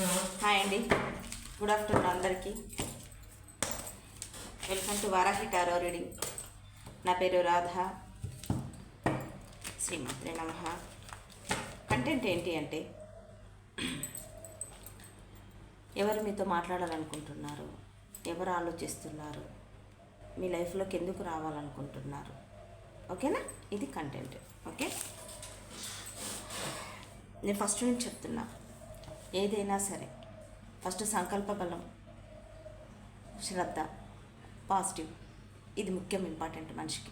Hi అండి. Good afternoon అందరికీ. Welcome to Varahi tarot reading. నా పేరు రాధ. శ్రీమాత్రే నమ. కంటెంట్ ఏంటి అంటే ఎవరు మీతో మాట్లాడాలనుకుంటున్నారు? ఎవరు ఆలోచిస్తున్నారు? మీ లైఫ్లోకి ఎందుకు రావాలనుకుంటున్నారు? ఓకేనా? ఇది కంటెంట్. ఓకే? నేను ఫస్ట్ నుంచి చెప్తున్నా. ఏదైనా సరే. ఫస్ట్ సంకల్ప బలం శ్రద్ధ పాజిటివ్. ఇది ముఖ్యం ఇంపార్టెంట్ మనిషికి.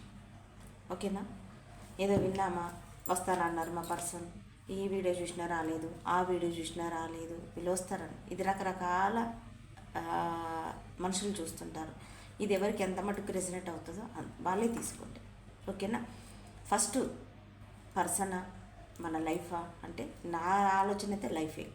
ఓకేనా? ఏదో విన్నామా? వస్తానన్నారు మా పర్సన్. ఈ వీడియో చూసినా రాలేదు ఆ వీడియో చూసినా రాలేదు. వీళ్ళు వస్తారని. ఇది రకరకాల మనుషులు చూస్తుంటారు. ఇది ఎవరికి ఎంత మటుకు రెసినేట్ అవుతుందో వాళ్ళే తీసుకోండి. ఓకేనా? ఫస్ట్ పర్సనా? మన లైఫా? అంటే నా ఆలోచన అయితే లైఫే.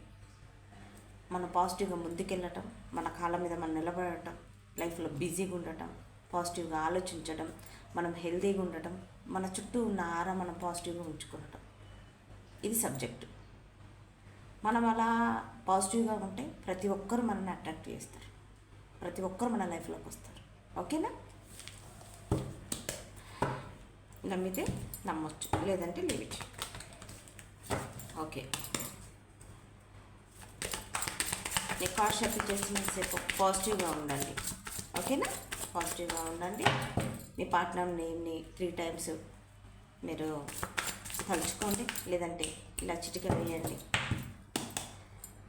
మనం పాజిటివ్గా ముందుకెళ్ళటం మన కాళ్ళ మీద మనం నిలబడటం లైఫ్లో బిజీగా ఉండటం పాజిటివ్గా ఆలోచించడం మనం హెల్తీగా ఉండటం మన చుట్టూ ఉన్న ఆరా మనం పాజిటివ్గా ఉంచుకోవటం. ఇది సబ్జెక్టు. మనం అలా పాజిటివ్గా ఉంటే ప్రతి ఒక్కరు మనల్ని అట్రాక్ట్ చేస్తారు. ప్రతి ఒక్కరు మన లైఫ్లోకి వస్తారు. ఓకేనా? నమ్మితే నమ్మొచ్చు. లేదంటే లీవ్ ఓకే. నీ కార్ షాప్ పాజిటివ్గా ఉండండి. ఓకేనా? పాజిటివ్గా ఉండండి. మీ పార్ట్నర్ నేమ్ని త్రీ టైమ్స్ మీరు తలుచుకోండి. లేదంటే ఇలా చిటిక వేయండి.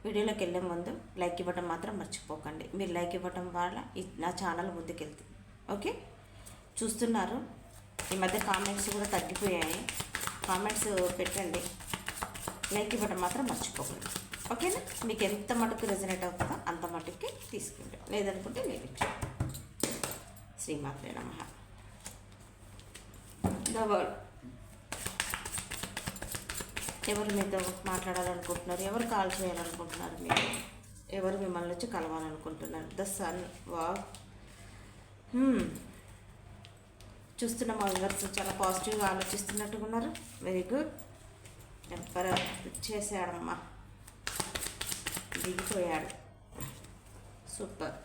వీడియోలోకి వెళ్ళే ముందు లైక్ ఇవ్వడం మాత్రం మర్చిపోకండి. మీరు లైక్ ఇవ్వడం వల్ల నా ఛానల్ ముందుకెళ్తుంది. ఓకే? చూస్తున్నారు. ఈ మధ్య కామెంట్స్ కూడా తగ్గిపోయాయి. కామెంట్స్ పెట్టండి. లైక్ ఇవ్వడం మాత్రం మర్చిపోకండి. ఓకేనా? మీకు ఎంత మటుకు రెజనేట్ అవుతుందో అంత మటుకి తీసుకుంటాం. లేదనుకుంటే లేదు శ్రీమాత్రే నమ. ద ఎవరు మీతో మాట్లాడాలనుకుంటున్నారు? ఎవరు కాల్ చేయాలనుకుంటున్నారు మీరు? ఎవరు మిమ్మల్ని వచ్చి కలవాలనుకుంటున్నారు? ద సన్ వా చూస్తున్న మా వివర్స్ చాలా పాజిటివ్గా ఆలోచిస్తున్నట్టుగా ఉన్నారు. వెరీ గుడ్ ఎంపర చేశాడమ్మా దిగిపోయాడు super.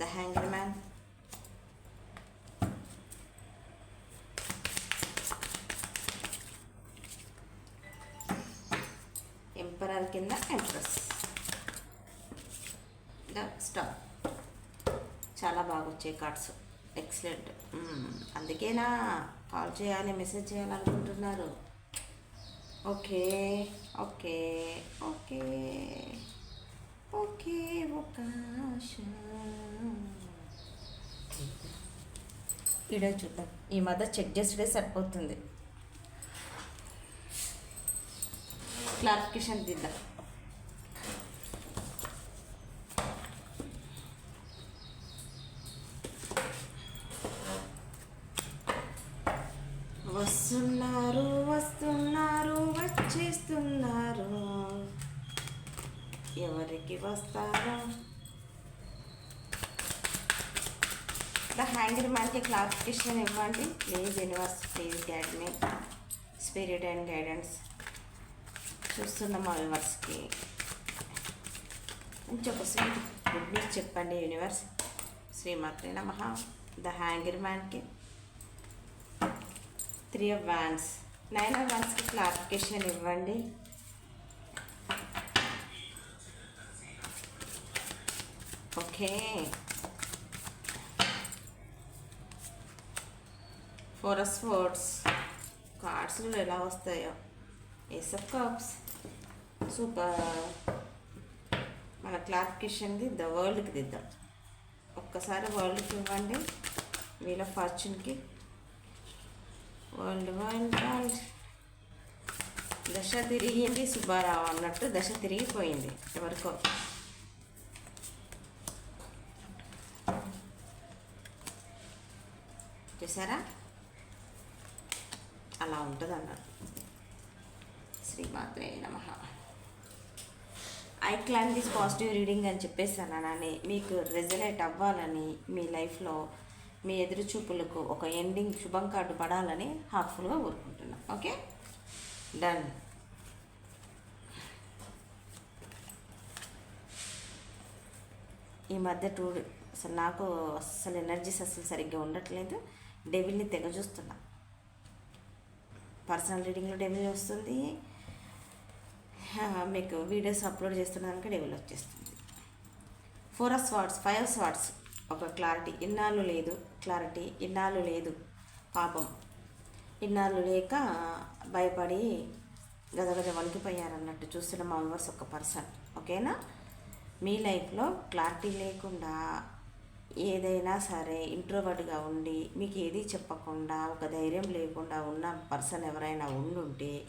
The hanger man emperor కింద ఎంప్రెస్ ద స్టార్ చాలా బాగా వచ్చాయి కార్డ్స్ ఎక్సలెంట్ అందుకేనా కాల్ చేయాలి మెసేజ్ చేయాలనుకుంటున్నారు. ఓకే ఓకే ఓకే ఓకే ఒక వీడియో చూద్దాం. ఈ మధ్య చెక్ చేస్తే సరిపోతుంది. క్లారిఫికేషన్ దిద్దాం వస్తున్నారు వస్తున్నారు వచ్చేస్తున్నారు ఎవరికి వస్తారో ద హ్యాంగర్ మ్యాన్కి క్లారిఫికేషన్ ఇవ్వండి. ప్లీజ్ యూనివర్స్ ప్లీజ్ గైడ్ మీ స్పిరిట్ అండ్ గైడెన్స్ చూస్తున్న మా వ్యూవర్స్కి మంచి ఒక స్వీట్ గుడ్ న్యూస్ చెప్పండి యూనివర్స్ శ్రీమాత్రి నమ. The hanger మ్యాన్కి three of wands nine of వ్యాన్స్కి clarification ఇవ్వండి. ఓకే ఫోర్ అస్ కార్డ్స్లో ఎలా వస్తాయో? Ace of cups super. మన క్లారిఫికేషన్ది ద వరల్డ్కి దిద్దాం. ఒక్కసారి వరల్డ్కి ఇవ్వండి. వీళ్ళ ఫార్చ్యూన్కి. వరల్డ్ వరల్డ్ వరల్డ్ దశ తిరిగింది సుబ్బారావు అన్నట్టు దశ తిరిగిపోయింది ఎవరికో. చూసారా? అలా ఉంటుంది అన్నారు శ్రీమాత్రే నమ. I claim this positive reading అని చెప్పేసి అన్నానని మీకు రెజనేట్ అవ్వాలని మీ లైఫ్లో మీ ఎదురు చూపులకు ఒక ఎండింగ్ శుభం కార్డు పడాలని హార్ట్ఫుల్గా కోరుకుంటున్నాను ఓకే? డన్. ఈ మధ్య టూ అసలు నాకు అసలు ఎనర్జీస్ అసలు సరిగ్గా ఉండట్లేదు. డెవిల్ని తెగ చూస్తున్నా. పర్సనల్ రీడింగ్లో డెవిల్ వస్తుంది? మీకు వీడియోస్ అప్లోడ్ చేస్తున్నానికి డెవిల్ వచ్చేస్తుంది four of swords five of swords ఒక క్లారిటీ ఇన్నాళ్ళు లేదు. క్లారిటీ ఇన్నాళ్ళు లేదు. పాపం. ఇన్నాళ్ళు లేక భయపడి గదగద వలికిపోయారన్నట్టు చూస్తున్న మా వ్యూవర్స్ ఒక పర్సన్ ఓకేనా మీ లైఫ్లో క్లారిటీ లేకుండా ఏదైనా సరే ఇంట్రోవర్ట్గా ఉండి మీకు ఏది చెప్పకుండా ఒక ధైర్యం లేకుండా ఉన్న పర్సన్ ఎవరైనా ఉండుంటే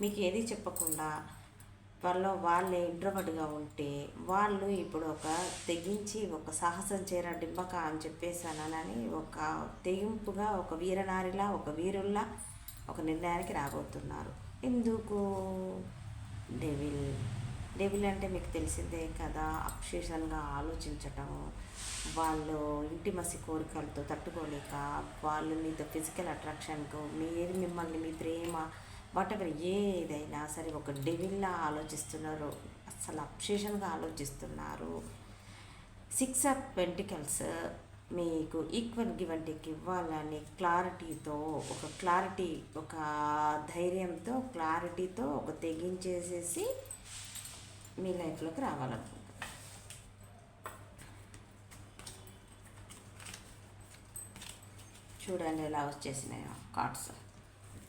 మీకు ఏది చెప్పకుండా వాళ్ళలో వాళ్ళే ఇంట్రోవర్ట్గా ఉంటే వాళ్ళు ఇప్పుడు ఒక తెగించి ఒక సాహసం చేర డింబక అని చెప్పేసానని ఒక తెగింపుగా ఒక వీరనారిలా ఒక వీరుల్లా ఒక నిర్ణయానికి రాబోతున్నారు. ఎందుకు? డెవిల్ డెవిల్ అంటే మీకు తెలిసిందే కదా అప్షేషన్గా ఆలోచించటం వాళ్ళు ఇంటిమసి కోరికలతో తట్టుకోలేక వాళ్ళు మీతో ఫిజికల్ అట్రాక్షన్కు మీరు మిమ్మల్ని మీ ప్రేమ వాటెవర్ ఏదైనా సరే ఒక డెవిల్లా ఆలోచిస్తున్నారు అసలు అప్షేషన్గా ఆలోచిస్తున్నారు. సిక్స్ ఆఫ్ పెంటికల్స్ మీకు ఈక్వల్ గివ్ అండ్ టేక్ ఇవ్వాలని క్లారిటీతో ఒక క్లారిటీ ఒక ధైర్యంతో క్లారిటీతో ఒక తెగించేసేసి మీ లైఫ్లోకి రావాలనుకుంటున్నాను చూడండి ఎలా వచ్చేసినాయో కార్డ్స్.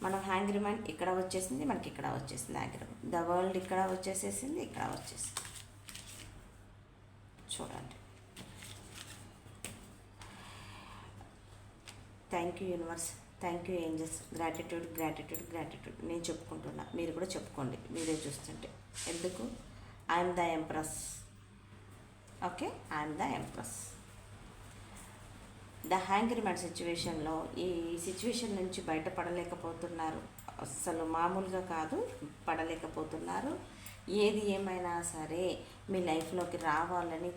మనం హ్యాంగ్ ఇక్కడ వచ్చేసింది మనకి ఇక్కడ వచ్చేసింది హ్యాంగ్ ద వరల్డ్ ఇక్కడ వచ్చేసేసింది ఇక్కడ వచ్చేసింది. చూడండి. Thank you universe thank you angels gratitude gratitude gratitude నేను చెప్పుకుంటున్నా. మీరు కూడా చెప్పుకోండి. వీడియో చూస్తుంటే. ఎందుకు? I'm the empress okay I'm the empress the హ్యాంగర్మెంట్ సిచ్యువేషన్లో ఈ సిచ్యువేషన్ నుంచి బయటపడలేకపోతున్నారు. అస్సలు మామూలుగా కాదు పడలేకపోతున్నారు. ఏది ఏమైనా సరే మీ లైఫ్లోకి రావాలని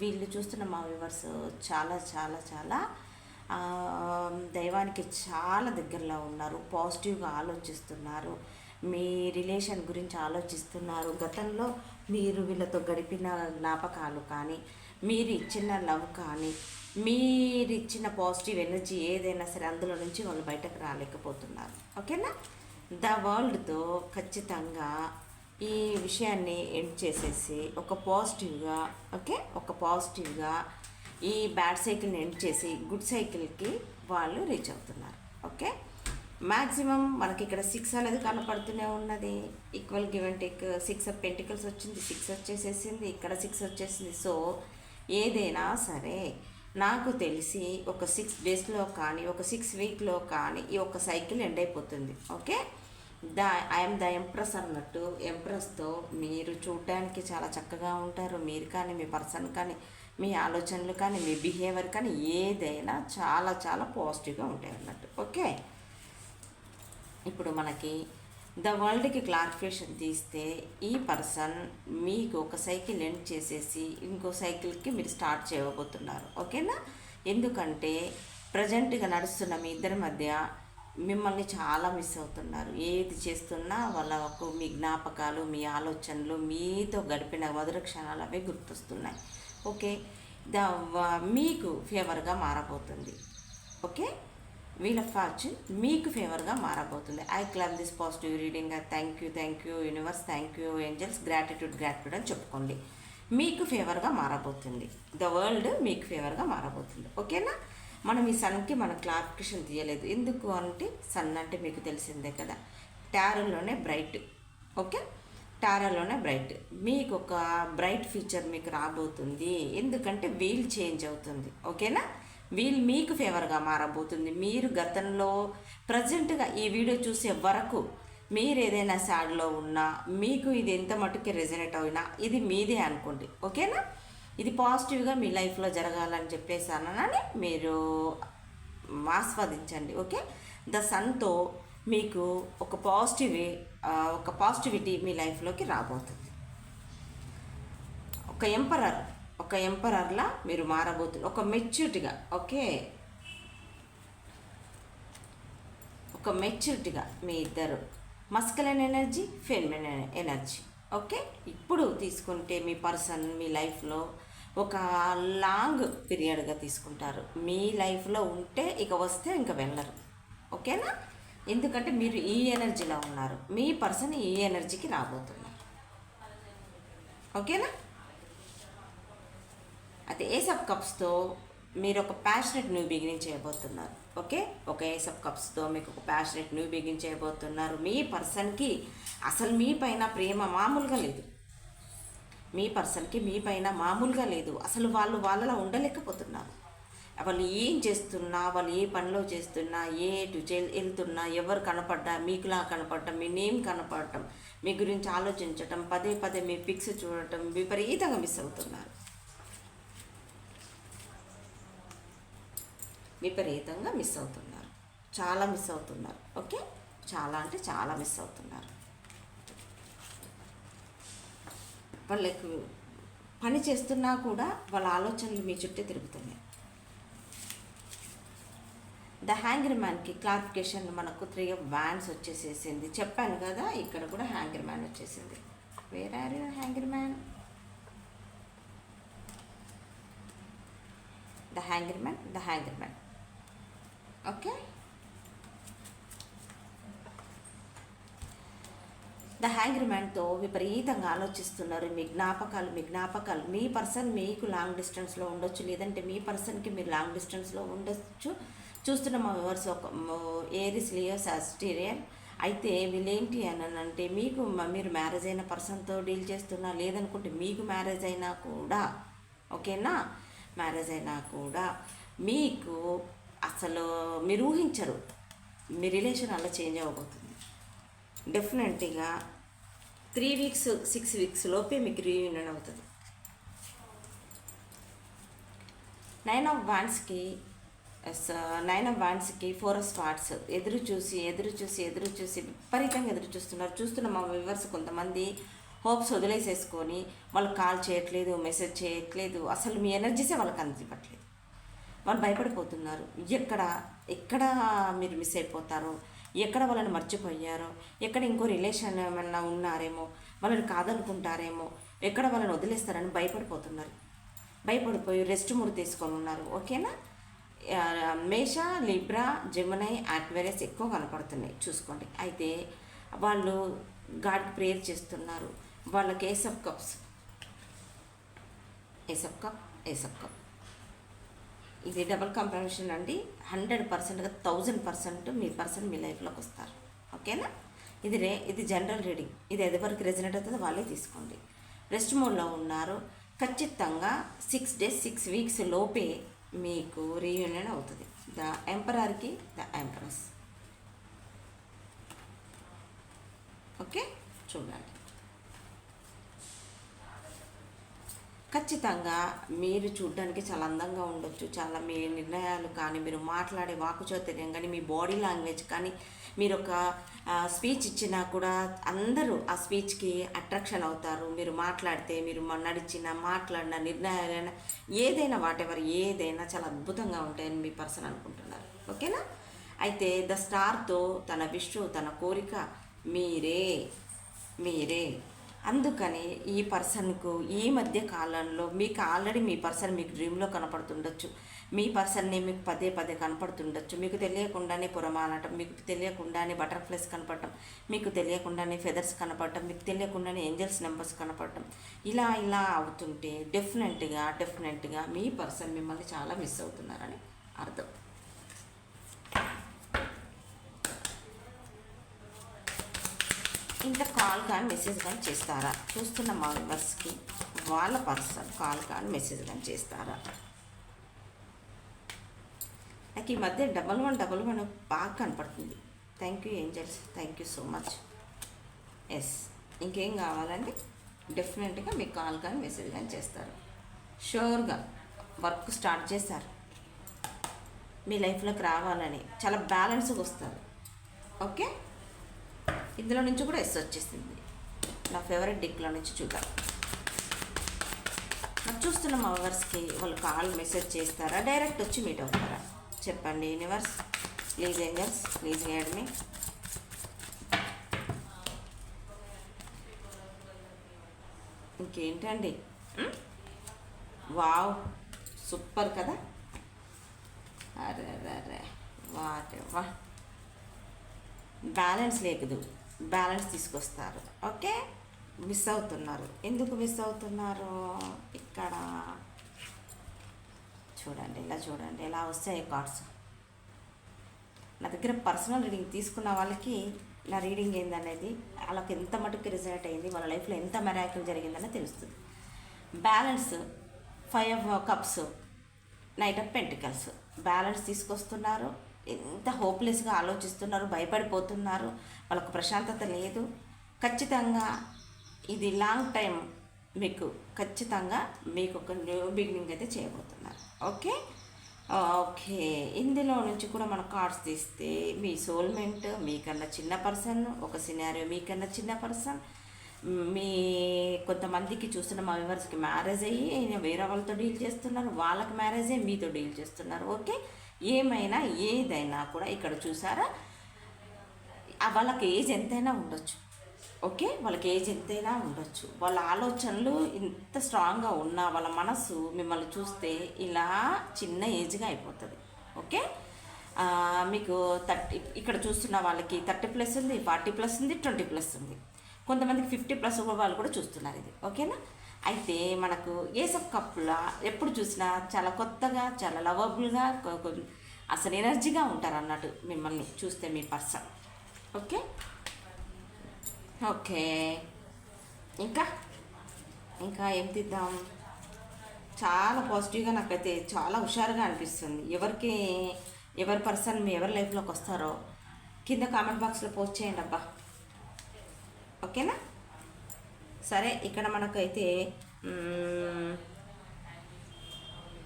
వీళ్ళు చూస్తున్న మా వ్యూవర్స్ చాలా చాలా చాలా దైవానికి చాలా దగ్గరలో ఉన్నారు. పాజిటివ్గా ఆలోచిస్తున్నారు. మీ రిలేషన్ గురించి ఆలోచిస్తున్నారు. గతంలో మీరు వీళ్ళతో గడిపిన జ్ఞాపకాలు కానీ మీరు ఇచ్చిన లవ్ కానీ మీరు ఇచ్చిన పాజిటివ్ ఎనర్జీ ఏదైనా సరే అందులో నుంచి వాళ్ళు బయటకు రాలేకపోతున్నారు. ఓకేనా? ద వరల్డ్తో ఖచ్చితంగా ఈ విషయాన్ని ఎండ్ చేసేసి ఒక పాజిటివ్గా ఓకే? ఒక పాజిటివ్గా ఈ బ్యాడ్ సైకిల్ని ఎండ్ చేసి గుడ్ సైకిల్కి వాళ్ళు రీచ్ అవుతున్నారు. ఓకే? మ్యాక్సిమం మనకి ఇక్కడ సిక్స్ అనేది కనపడుతూనే ఉన్నది. Equal give and take six of pentacles వచ్చింది సిక్స్ వచ్చేసేసింది ఇక్కడ సిక్స్ వచ్చేసింది. సో ఏదైనా సరే నాకు తెలిసి ఒక సిక్స్ డేస్లో కానీ ఒక సిక్స్ వీక్లో కానీ ఈ ఒక సైకిల్ ఎండ్ అయిపోతుంది. Okay the I'm the empress అన్నట్టు ఎంప్రెస్తో మీరు చూడడానికి చాలా చక్కగా ఉంటారు. మీరు కానీ మీ పర్సన్ కానీ మీ ఆలోచనలు కానీ మీ బిహేవియర్ కానీ ఏదైనా చాలా చాలా పాజిటివ్గా ఉంటాయి అన్నట్టు ఓకే ఇప్పుడు మనకి ద వరల్డ్కి క్లారిఫికేషన్ తీస్తే ఈ పర్సన్ మీకు ఒక సైకిల్ ఎండ్ చేసేసి ఇంకో సైకిల్కి మీరు స్టార్ట్ చేయబోతున్నారు. ఓకేనా? ఎందుకంటే ప్రజెంట్గా నడుస్తున్న మీ ఇద్దరి మధ్య మిమ్మల్ని చాలా మిస్ అవుతున్నారు. ఏది చేస్తున్నా వాళ్ళకు మీ జ్ఞాపకాలు మీ ఆలోచనలు మీతో గడిపిన మధుర క్షణాలు అవే గుర్తొస్తున్నాయి. ఓకే? ద మీకు ఫేవర్గా మారబోతుంది. ఓకే? వీల్ ఆఫ్ ఫార్చ్యూన్ మీకు ఫేవర్గా మారబోతుంది. I claim this positive reading thank you thank you universe thank you angels gratitude gratitude అని చెప్పుకోండి. మీకు ఫేవర్గా మారబోతుంది. ద వరల్డ్ మీకు ఫేవర్గా మారబోతుంది. ఓకేనా మనం ఈ సన్కి మన క్లారిఫికేషన్ తీయలేదు. ఎందుకు అంటే సన్ అంటే మీకు తెలిసిందే కదా. టారోలోనే బ్రైట్ ఓకే టారాలోనే బ్రైట్ మీకు ఒక బ్రైట్ ఫీచర్ మీకు రాబోతుంది. ఎందుకంటే వీల్ చేంజ్ అవుతుంది. ఓకేనా వీళ్ళు మీకు ఫేవర్గా మారబోతుంది. మీరు గతంలో ప్రజెంట్గా ఈ వీడియో చూసే వరకు మీరు ఏదైనా సాడ్లో ఉన్నా మీకు ఇది ఎంత మటుకి రెజనేట్ అయినా ఇది మీదే అనుకోండి. ఓకేనా ఇది పాజిటివ్గా మీ లైఫ్లో జరగాలని చెప్పేసి అన్నానని మీరు ఆస్వాదించండి. ఓకే ద సన్తో మీకు ఒక పాజిటివ్ ఒక పాజిటివిటీ మీ లైఫ్లోకి రాబోతుంది. ఒక ఎంపరర్ ఒక ఎంపరర్లా మీరు మారబోతున్నారు. ఒక మెచ్యూరిటీగా ఓకే? ఒక మెచ్యూరిటీగా మీ ఇద్దరు. Masculine energy feminine energy okay? ఇప్పుడు తీసుకుంటే మీ పర్సన్ మీ లైఫ్లో ఒక లాంగ్ పీరియడ్గా తీసుకుంటారు. మీ లైఫ్లో ఉంటే ఇక వస్తే ఇంకా వెళ్ళరు. ఓకేనా? ఎందుకంటే మీరు ఈ ఎనర్జీలో ఉన్నారు. మీ పర్సన్ ఈ ఎనర్జీకి రాబోతున్నారు. ఓకేనా? అయితే ఏస్ ఆఫ్ కప్స్తో మీరు ఒక ప్యాషనెట్ న్యూ బిగినింగ్ చేయబోతున్నారు ఓకే? ఒక ఏస్ ఆఫ్ కప్స్తో మీకు ఒక ప్యాషనెట్ న్యూ బిగిన్ చేయబోతున్నారు. మీ పర్సన్కి అసలు మీ పైన ప్రేమ మామూలుగా లేదు. మీ పర్సన్కి మీ పైన మామూలుగా లేదు. అసలు వాళ్ళు వాళ్ళలా ఉండలేకపోతున్నారు. వాళ్ళు ఏం చేస్తున్నా వాళ్ళు ఏ పనిలో చేస్తున్నా ఏ టు వెళ్తున్నా ఎవరు కనపడ్డా మీకులా కనపడటం మీ నేమ్ కనపడటం మీ గురించి ఆలోచించటం పదే పదే మీ పిక్స్ చూడటం విపరీతంగా మిస్ అవుతున్నారు. విపరీతంగా మిస్ అవుతున్నారు. చాలా మిస్ అవుతున్నారు. ఓకే? చాలా అంటే చాలా మిస్ అవుతున్నారు. వాళ్ళకు పని చేస్తున్నా కూడా వాళ్ళ ఆలోచనలు మీ చుట్టే తిరుగుతున్నాయి. ద హ్యాంగర్ మ్యాన్కి క్లారిఫికేషన్ మనకు త్రీ ఆఫ్ వ్యాన్స్ వచ్చేసేసింది. చెప్పాను కదా ఇక్కడ కూడా హ్యాంగర్ మ్యాన్ వచ్చేసింది. Where are you hanger man? The hanger man the hanger man. Okay the hanger విపరీతంగా ఆలోచిస్తున్నారు. మీ జ్ఞాపకాలు మీ జ్ఞాపకాలు. మీ పర్సన్ మీకు లాంగ్ డిస్టెన్స్లో ఉండొచ్చు. లేదంటే మీ పర్సన్కి మీరు లాంగ్ డిస్టెన్స్లో ఉండొచ్చు. చూస్తున్న మా వివర్స్ ఒక ఏరిస్ లియో సాస్టీరియన్ అయితే వీళ్ళేంటి అని అంటే మీకు మీరు మ్యారేజ్ అయిన పర్సన్తో డీల్ చేస్తున్నా లేదనుకుంటే మీకు మ్యారేజ్ అయినా కూడా ఓకేనా మ్యారేజ్ అయినా కూడా మీకు అసలు మీరు ఊహించరు. మీ రిలేషన్ అలా చేంజ్ అవ్వబోతుంది. డెఫినెట్గా త్రీ వీక్స్ సిక్స్ వీక్స్ లోపే మీకు రీయూనియన్ అవుతుంది. నైన్ ఆఫ్ వాన్స్కి నైన్ ఆఫ్ వాన్స్కి ఫోర్ ఆఫ్ స్టార్ట్స్ ఎదురు చూసి ఎదురు చూసి ఎదురు చూసి విపరీతంగా ఎదురు చూస్తున్నారు. చూస్తున్న మా వివర్స్ కొంతమంది హోప్స్ వదిలేసేసుకొని వాళ్ళు కాల్ చేయట్లేదు మెసేజ్ చేయట్లేదు. అసలు మీ ఎనర్జీసే వాళ్ళకి అందిపట్లేదు వాళ్ళు భయపడిపోతున్నారు. ఎక్కడ ఎక్కడ మీరు మిస్ అయిపోతారో ఎక్కడ వాళ్ళని మర్చిపోయారో ఎక్కడ ఇంకో రిలేషన్ ఏమన్నా ఉన్నారేమో వాళ్ళని కాదనుకుంటారేమో ఎక్కడ వాళ్ళని వదిలేస్తారని భయపడిపోతున్నారు. భయపడిపోయి రెస్ట్ మూడు తీసుకొని ఉన్నారు. ఓకేనా మేష లిబ్రా జమునై ఆక్వేరియస్ ఎక్కువ కనపడుతున్నాయి. చూసుకోండి. అయితే వాళ్ళు గాడ్ ప్రేయర్ చేస్తున్నారు. వాళ్ళకి ace of cups. Ace of cup ace of cup. ఇది డబుల్ కంపారిజన్ అండి. హండ్రెడ్ పర్సెంట్గా థౌజండ్ పర్సెంట్ మీ పర్సన్ మీ లైఫ్లోకి వస్తారు. ఓకేనా? ఇది రే ఇది జనరల్ రీడింగ్ ఇది ఎవరికి రెజినేట్ అవుతుందో వాళ్ళే తీసుకోండి. రెస్ట్ మోడ్లో ఉన్నారు. ఖచ్చితంగా సిక్స్ డేస్ సిక్స్ వీక్స్ లోపే మీకు రీయూనియన్ అవుతుంది. ద ఎంపరర్కి ద ఎంపరస్ ఓకే? చూడండి. ఖచ్చితంగా మీరు చూడడానికి చాలా అందంగా ఉండొచ్చు. చాలా మీ నిర్ణయాలు కానీ మీరు మాట్లాడే వాకుచౌతర్యం కానీ మీ బాడీ లాంగ్వేజ్ కానీ మీరు ఒక స్పీచ్ ఇచ్చినా కూడా అందరూ ఆ స్పీచ్కి అట్రాక్షన్ అవుతారు. మీరు మాట్లాడితే మీరు నడిచిన మాట్లాడిన నిర్ణయాలైనా ఏదైనా వాటెవర్ ఏదైనా చాలా అద్భుతంగా ఉంటాయని మీ పర్సన్ అనుకుంటున్నారు. ఓకేనా? అయితే ద స్టార్తో తన విషు తన కోరిక మీరే మీరే. అందుకని ఈ పర్సన్కు ఈ మధ్య కాలంలో మీకు ఆల్రెడీ మీ పర్సన్ మీకు డ్రీమ్లో కనపడుతుండొచ్చు. మీ పర్సన్ని మీకు పదే పదే కనపడుతుండొచ్చు. మీకు తెలియకుండానే పురమాలటం మీకు తెలియకుండానే బటర్ఫ్లైస్ కనపడటం మీకు తెలియకుండానే ఫెదర్స్ కనపడటం మీకు తెలియకుండానే ఏంజల్స్ నెంబర్స్ కనపడటం. ఇలా ఇలా అవుతుంటే డెఫినెట్గా డెఫినెట్గా మీ పర్సన్ మిమ్మల్ని చాలా మిస్ అవుతున్నారని అర్థం. ఇంత కాల్ కానీ మెసేజ్ కానీ చేస్తారా? చూస్తున్న మా మెంబర్స్కి వాళ్ళ పర్సన్ కాల్ కానీ మెసేజ్ కానీ చేస్తారా? నాకు ఈ మధ్య డబల్ వన్ డబల్ వన్ బాగా కనపడుతుంది. Thank you angels thank you so much yes ఇంకేం కావాలండి? డెఫినెట్గా మీకు కాల్ కానీ మెసేజ్ కానీ చేస్తారు. షూర్గా వర్క్ స్టార్ట్ చేశారు. మీ లైఫ్లోకి రావాలని. చాలా బ్యాలెన్స్గా వస్తారు ఓకే ఇందులో నుంచి కూడా ఎస్ వచ్చేసింది. నా ఫేవరెట్ డిక్లో నుంచి చూద్దాం. చూస్తున్న మా వర్స్కి వాళ్ళు కాల్ మెసేజ్ చేస్తారా? డైరెక్ట్ వచ్చి మీట్ అవుతారా? చెప్పండి universe please angels please guide మీ ఇంకేంటండి? వావ్ సూపర్ కదా? అరే అరే అరే వాటే వా బ్యాలెన్స్ లేదు బ్యాలెన్స్ తీసుకొస్తారు. ఓకే? మిస్ అవుతున్నారు. ఎందుకు మిస్ అవుతున్నారు? ఇక్కడ చూడండి ఇలా చూడండి ఇలా వస్తాయి కార్డ్స్. నా దగ్గర పర్సనల్ రీడింగ్ తీసుకున్న వాళ్ళకి నా రీడింగ్ ఏందనేది వాళ్ళకి ఎంత మటుకు రిజల్ట్ అయింది వాళ్ళ లైఫ్లో ఎంత మెరాకిల్ జరిగిందని తెలుస్తుంది. Balance five of cups knight of pentacles balance తీసుకొస్తున్నారు. ఎంత హోప్లెస్గా ఆలోచిస్తున్నారు భయపడిపోతున్నారు వాళ్ళకు ప్రశాంతత లేదు. ఖచ్చితంగా ఇది లాంగ్ టైం మీకు ఖచ్చితంగా మీకు ఒక న్యూ బిగినింగ్ అయితే చేయబోతున్నారు. ఓకే ఓకే ఇందులో నుంచి కూడా మన కార్డ్స్ తీస్తే మీ సోల్మెంట్ మీకన్నా చిన్న పర్సన్ ఒక సినారియో మీకన్నా చిన్న పర్సన్ మీ కొంతమందికి చూస్తున్న మా వివర్స్కి మ్యారేజ్ అయ్యి వేరే వాళ్ళతో డీల్ చేస్తున్నారు వాళ్ళకి మ్యారేజ్ అయ్యి మీతో డీల్ చేస్తున్నారు. ఓకే ఏమైనా ఏదైనా కూడా ఇక్కడ చూసారా? వాళ్ళకి ఏజ్ ఎంతైనా ఉండొచ్చు. ఓకే? వాళ్ళకి ఏజ్ ఎంతైనా ఉండొచ్చు. వాళ్ళ ఆలోచనలు ఇంత స్ట్రాంగ్గా ఉన్నా వాళ్ళ మనసు మిమ్మల్ని చూస్తే ఇలా చిన్న ఏజ్గా అయిపోతుంది. ఓకే? మీకు థర్టీ ఇక్కడ చూస్తున్న వాళ్ళకి థర్టీ ప్లస్ ఉంది ఫార్టీ ప్లస్ ఉంది ట్వంటీ ప్లస్ ఉంది. కొంతమందికి ఫిఫ్టీ ప్లస్ వాళ్ళు కూడా చూస్తున్నారు ఇది. ఓకేనా? అయితే మనకు ఏసఫ్ కప్పుల ఎప్పుడు చూసినా చాలా కొత్తగా చాలా లవబుల్గా అసలు ఎనర్జీగా ఉంటారు అన్నట్టు మిమ్మల్ని చూస్తే మీ పర్సన్. ఓకే? ఓకే. ఇంకా? ఇంకా ఏం తీద్దాం చాలా పాజిటివ్గా నాకైతే చాలా హుషారుగా అనిపిస్తుంది. ఎవరికి ఎవరి పర్సన్ మీ ఎవరి లైఫ్లోకి వస్తారో కింద కామెంట్ బాక్స్లో పోస్ట్ చేయండి అబ్బా ఓకేనా? సరే ఇక్కడ మనకైతే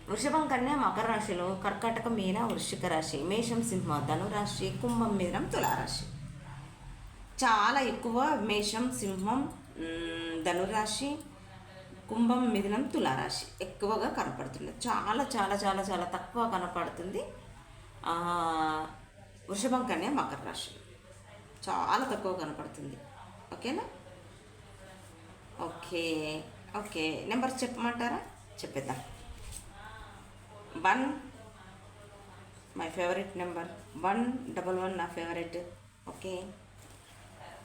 వృషభం కన్యా మకర రాశిలో కర్కాటక మీన వృశ్చిక రాశి మేషం సింహ ధనురాశి కుంభం మీనం తులారాశి చాలా ఎక్కువ మేషం సింహం ధనురాశి కుంభం మిథునం తులారాశి ఎక్కువగా కనపడుతుంది. చాలా చాలా చాలా చాలా తక్కువ కనపడుతుంది. వృషభం కన్యా మకర రాశి. చాలా తక్కువ కనపడుతుంది. ఓకేనా? Okay okay. నెంబర్ చెప్పమంటారా? చెప్పేద్దాం. One my favourite number one double one నా favourite okay.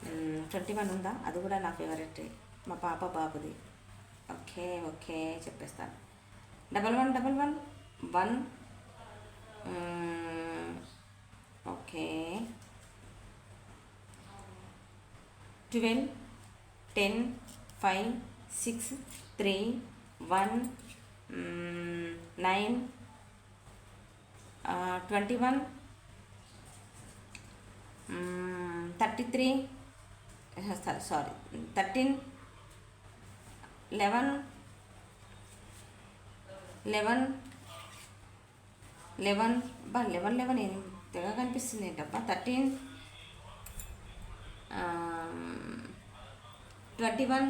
Hmm, twenty one ఉందా? అది కూడా నా ఫేవరెట్ మా పాప బాబుది. ఓకే ఓకే చెప్పేస్తాను. Double one double one one okay. Twelve ten five six three one nine twenty one thirty three sorry thirteen eleven eleven eleven బా లెవెన్ లెవెన్ ఏం తెగ కనిపిస్తుంది ఏంటబ్బా? Thirteen twenty one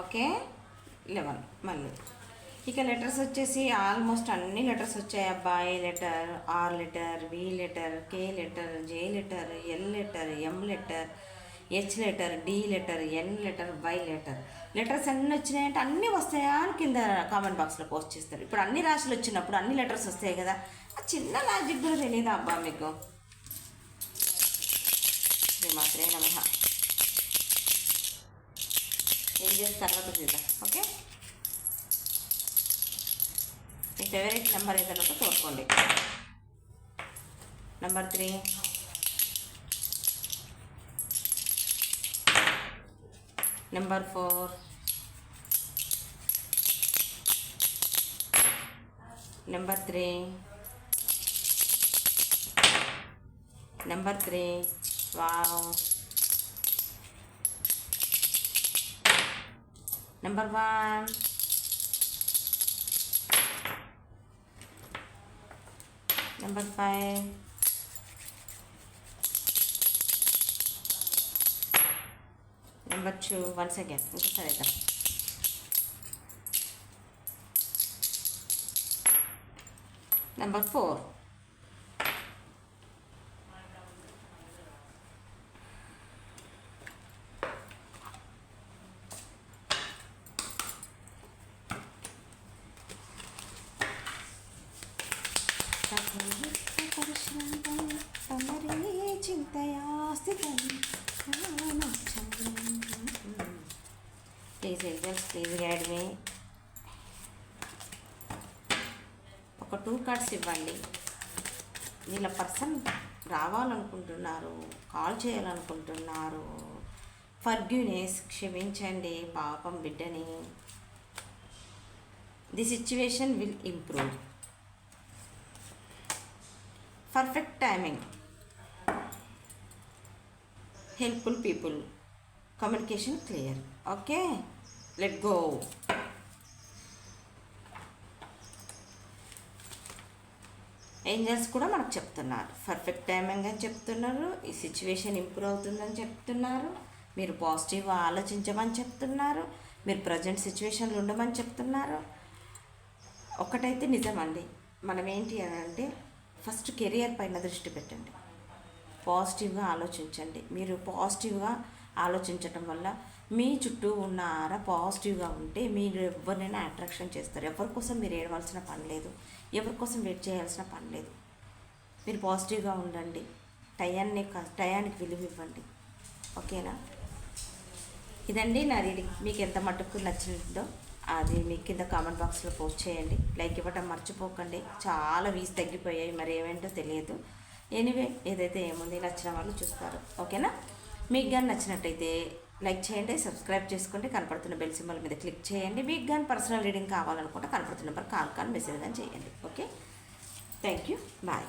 okay? Eleven మళ్ళీ. ఇక letters వచ్చేసి almost అన్ని letters వచ్చాయి అబ్బాయి letter R letter V letter K letter J letter L letter M letter H letter D letter N letter Y letter. Letters అన్నీ వచ్చినాయంటే అన్నీ వస్తాయా అని కింద కామెంట్ బాక్స్లో పోస్ట్ చేస్తారు. ఇప్పుడు అన్ని రాశులు వచ్చినప్పుడు అన్ని లెటర్స్ వస్తాయి కదా. ఆ చిన్న లాజిక్ కూడా తెలియదా అబ్బా మీకు? శ్రీమాత్రే నమ. ఏం చేసి తర్వాత చూద్దాం ఓకే? మీ ఫేవరెట్ నెంబర్ ఏదైనా ఒక కోరుకోండి number three number four number three number three wow number one number five number two one second ఇంకోసారి అయితే నెంబర్ ఫోర్ కార్డ్స్ ఇవ్వండి. వీళ్ళ పర్సన్ రావాలనుకుంటున్నారు కాల్ చేయాలనుకుంటున్నారు. ఫర్గ్యూనెస్ క్షమించండి పాపం బిడ్డని. The situation will improve. Perfect timing. Helpful people. Communication clear. Okay? Let go. Angels కూడా మనకు చెప్తున్నారు. పర్ఫెక్ట్ టైమింగ్ అని చెప్తున్నారు. ఈ సిచ్యువేషన్ ఇంప్రూవ్ అవుతుందని చెప్తున్నారు. మీరు పాజిటివ్గా ఆలోచించమని చెప్తున్నారు. మీరు ప్రజెంట్ సిచ్యువేషన్లో ఉండమని చెప్తున్నారు. ఒకటైతే నిజమండి మనం ఏంటి అని అంటే ఫస్ట్ కెరియర్ పైన దృష్టి పెట్టండి. పాజిటివ్గా ఆలోచించండి. మీరు పాజిటివ్గా ఆలోచించటం వల్ల మీ చుట్టూ ఉన్న ఆర పాజిటివ్గా ఉంటే మీరు ఎవరినైనా అట్రాక్షన్ చేస్తారు. ఎవరి కోసం మీరు ఏడవలసిన పని లేదు. ఎవరి కోసం వెయిట్ చేయాల్సిన పని లేదు. మీరు పాజిటివ్గా ఉండండి. టయాన్ని టయానికి విలువ ఇవ్వండి. ఓకేనా? ఇదండి నా రీడింగ్. మీకు ఎంత మటుకు నచ్చినట్టుందో అది మీ కింద కామెంట్ బాక్స్లో పోస్ట్ చేయండి. లైక్ ఇవ్వటం మర్చిపోకండి. చాలా వీస్ తగ్గిపోయాయి. మరి ఏమేంటో తెలియదు. ఎనీవే ఏదైతే ఏముంది నచ్చిన వాళ్ళు చూస్తారు. ఓకేనా? మీకు కానీ నచ్చినట్టయితే లైక్ చేయండి సబ్స్క్రైబ్ చేసుకోండి కనపడుతున్న బెల్ సింబల్ మీద క్లిక్ చేయండి. మీకు కానీ పర్సనల్ రీడింగ్ కావాలనుకుంటే కనపడుతున్న నెంబర్ కాల్ కానీ మెసేజ్ కానీ చేయండి. ఓకే? Thank you. బాయ్.